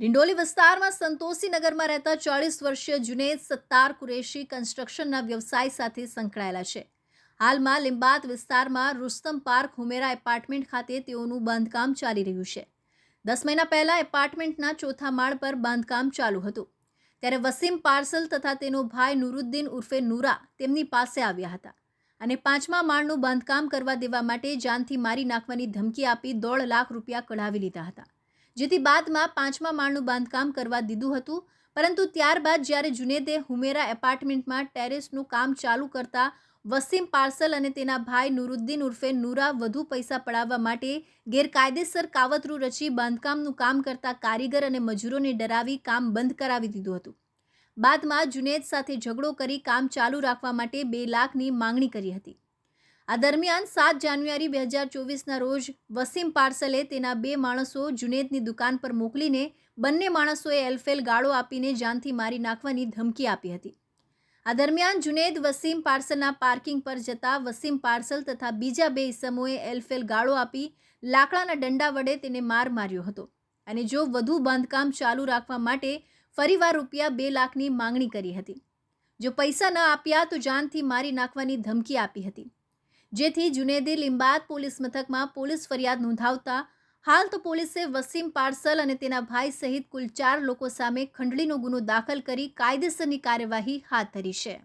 ડિંડોલી વિસ્તારમાં સંતોષીનગરમાં રહેતા ચાળીસ વર્ષીય જુનેદ સત્તાર કુરેશી કન્સ્ટ્રક્શનના વ્યવસાય સાથે સંકળાયેલા છે. હાલમાં લિંબાત વિસ્તારમાં રુસ્તમ પાર્ક હુમેરા એપાર્ટમેન્ટ ખાતે તેઓનું બાંધકામ ચાલી રહ્યું છે. દસ મહિના પહેલાં એપાર્ટમેન્ટના ચોથા માળ પર બાંધકામ ચાલુ હતું. ત્યારે વસીમ પાર્સલ તથા તેનો ભાઈ નુરુદ્દીન ઉર્ફે નૂરા તેમની પાસે આવ્યા હતા અને પાંચમા માળનું બાંધકામ કરવા દેવા માટે જાનથી મારી નાખવાની ધમકી આપી દોઢ લાખ રૂપિયા કઢાવી લીધા હતા. જેથી બાદમાં પાંચમા માળનું બાંધકામ કરવા દીધું હતું. પરંતુ ત્યારબાદ જ્યારે જુનેદે હુમેરા એપાર્ટમેન્ટમાં ટેરેસનું કામ ચાલુ કરતા વસીમ પાર્સલ અને તેના ભાઈ નુરુદ્દીન ઉર્ફે નૂરા વધુ પૈસા પડાવવા માટે ગેરકાયદેસર કાવતરું રચી બાંધકામનું કામ કરતા કારીગર અને મજૂરોને ડરાવી કામ બંધ કરાવી દીધું હતું. બાદમાં જુનેદ સાથે ઝઘડો કરી કામ ચાલુ રાખવા માટે બે લાખની માંગણી કરી હતી. આ દરમિયાન સાત જાન્યુઆરી બે હજાર ચોવીસના રોજ વસીમ પાર્સલે તેના બે માણસો જુનેદની દુકાન પર મોકલીને બંને માણસોએ એલફેલ ગાળો આપીને જાનથી મારી નાખવાની ધમકી આપી હતી. આ દરમિયાન જુનેદ વસીમ પાર્સલના પાર્કિંગ પર જતા વસીમ પાર્સલ તથા બીજા બે ઇસમોએ એલફેલ ગાળો આપી લાકડાના દંડા વડે તેને માર માર્યો હતો અને જો વધુ બાંધકામ ચાલુ રાખવા માટે ફરીવાર રૂપિયા બે લાખની માંગણી કરી હતી. જો પૈસા ન આપ્યા તો જાનથી મારી નાખવાની ધમકી આપી હતી. જેથી જુનેદી લિંબાદ પોલીસ મથકમાં પોલીસ ફરિયાદ નોંધાવતા હાલ તો પોલીસે વસીમ પાર્સલ અને તેના ભાઈ સહિત કુલ ચાર લોકો સામે ખંડણીનો ગુનો દાખલ કરી કાયદેસરની કાર્યવાહી હાથ ધરી છે.